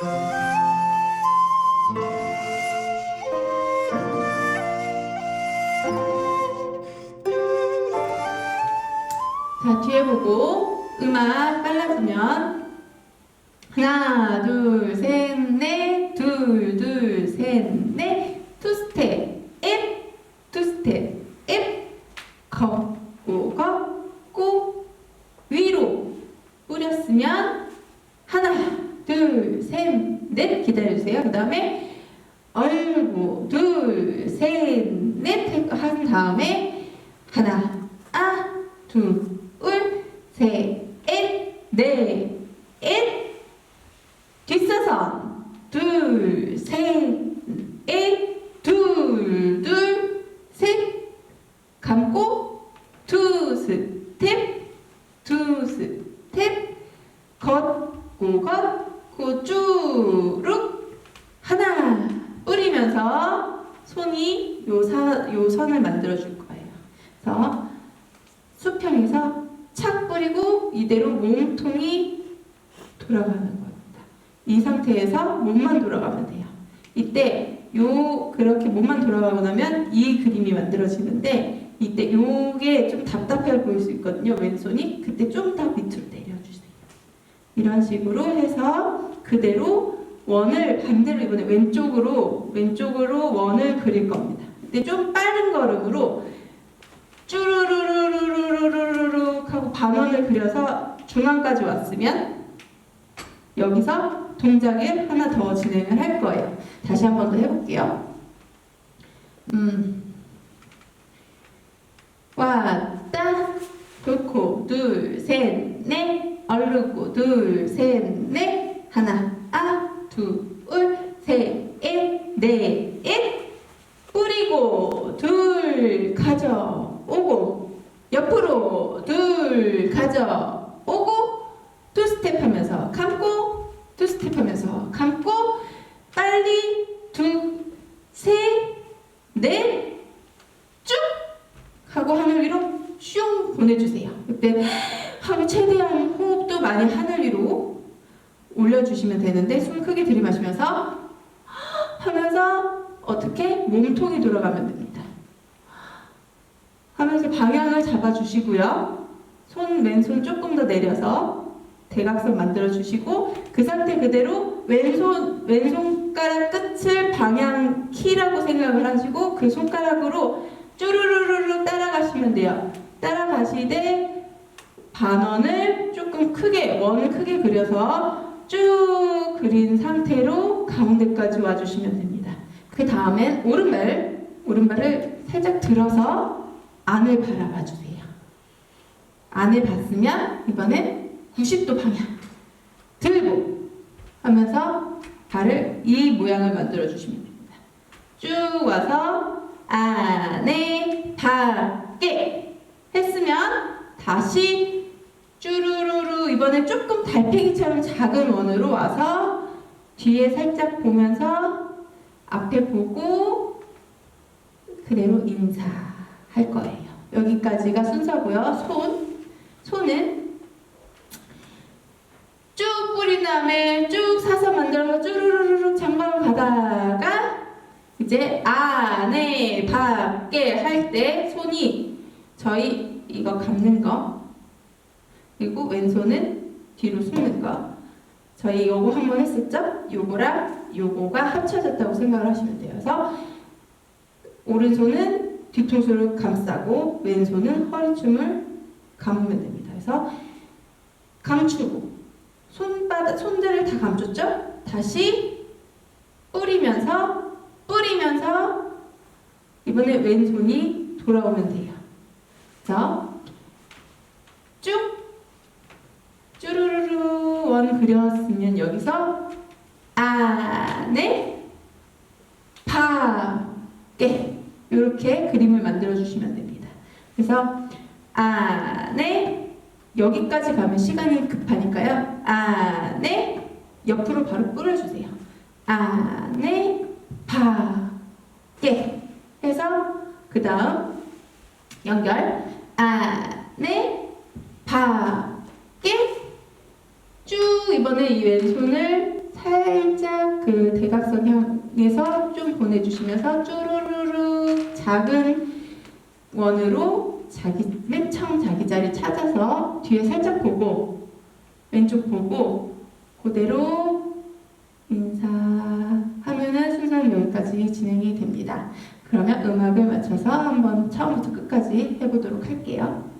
자, 뒤에 보고 음악 빨라지면 하나, 둘, 셋, 넷, 둘, 둘, 셋, 넷, 투 스텝, 앱, 투 스텝, 앱, 걷고, 걷고, 위로 뿌렸으면 하나, 둘, 셋, 넷 기 다음에 얼고, 둘, 셋, 넷 한 다음에 하나, 아, 둘, 울, 셋, 넷, 넷, 넷, 뒷사선, 둘, 셋, 넷, 둘, 둘, 셋, 감고, 투 스텝, 투 스텝, 걷고, 걷고, 쭈룩, 하나, 뿌리면서 손이 요, 사, 요 선을 만들어 줄 거예요. 그래서 수평에서 착 뿌리고 이대로 몸통이 돌아가는 겁니다. 이 상태에서 몸만 돌아가면 돼요. 이때 요 그렇게 몸만 돌아가고 나면 이 그림이 만들어지는데 이때 요게 좀 답답해 보일 수 있거든요. 왼손이 그때 좀 더 밑으로 내려주세요. 이런 식으로 해서 그대로 원을 반대로 이번에 왼쪽으로 왼쪽으로 원을 그릴 겁니다. 근데 좀 빠른 걸음으로 쭈루루루루루루루룩 하고 반원을 그려서 중앙까지 왔으면 여기서 동작을 하나 더 진행을 할 거예요. 다시 한 번 더 해볼게요. 음. 왔다 좋고 둘 셋 넷 얼르고 둘 셋 넷 하나 아둘셋넷넷 뿌리고 둘 가져오고 옆으로 둘 가져오고 투 스텝 하면서 감고 투 스텝 하면서 감고 빨리 두셋넷쭉 하고 하늘 위로 슝 보내주세요. 그때 하루 최대한 호흡도 많이 하늘 위로 올려주시면 되는데 숨 크게 들이마시면서 하면서 어떻게 몸통이 돌아가면 됩니다. 하면서 방향을 잡아주시고요. 손 왼손 조금 더 내려서 대각선 만들어 주시고 그 상태 그대로 왼손 왼손가락 끝을 방향 키라고 생각을 하시고 그 손가락으로 쭈루루루루 따라가시면 돼요. 따라가시되 반원을 조금 크게 원을 크게 그려서 쭉 그린 상태로 가운데까지 와주시면 됩니다. 그 다음엔 오른발 오른발을 살짝 들어서 안을 바라봐 주세요. 안을 봤으면 이번엔 90도 방향 들고 하면서 발을 이 모양을 만들어 주시면 됩니다. 쭉 와서 안에 밖에 했으면 다시 쭈루루루 이번에 조금 달팽이처럼 작은 원으로 와서 뒤에 살짝 보면서 앞에 보고 그대로 인사할 거예요. 여기까지가 순서고요. 손 손은 쭉 뿌린 다음에 쭉 사서 만들어서 쭈루루루 장방 가다가 이제 안에 밖에 할 때 손이 저희 이거 감는 거 그리고 왼손은 뒤로 숨는 거 저희 요거 한 번 했었죠? 요거랑 요거가 합쳐졌다고 생각을 하시면 돼요. 그래서 오른손은 뒤통수를 감싸고 왼손은 허리춤을 감으면 됩니다. 그래서 감추고 손바닥 손들을 다 감췄죠? 다시 뿌리면서 뿌리면서 이번에 왼손이 돌아오면 돼요. 그래서 쭉 원 그렸으면 여기서 안에 밖에 이렇게 그림을 만들어 주시면 됩니다. 그래서 안에 여기까지 가면 시간이 급하니까요. 안에 옆으로 바로 뿌려주세요. 안에 밖에 해서 그 다음 연결 안에 쭉 이번에 이 왼손을 살짝 그 대각선 향해서 좀 보내주시면서 쭈루루루 작은 원으로 자기 맨 처음 자기 자리 찾아서 뒤에 살짝 보고 왼쪽 보고 그대로 인사하면은 순서는 여기까지 진행이 됩니다. 그러면 음악을 맞춰서 한번 처음부터 끝까지 해보도록 할게요.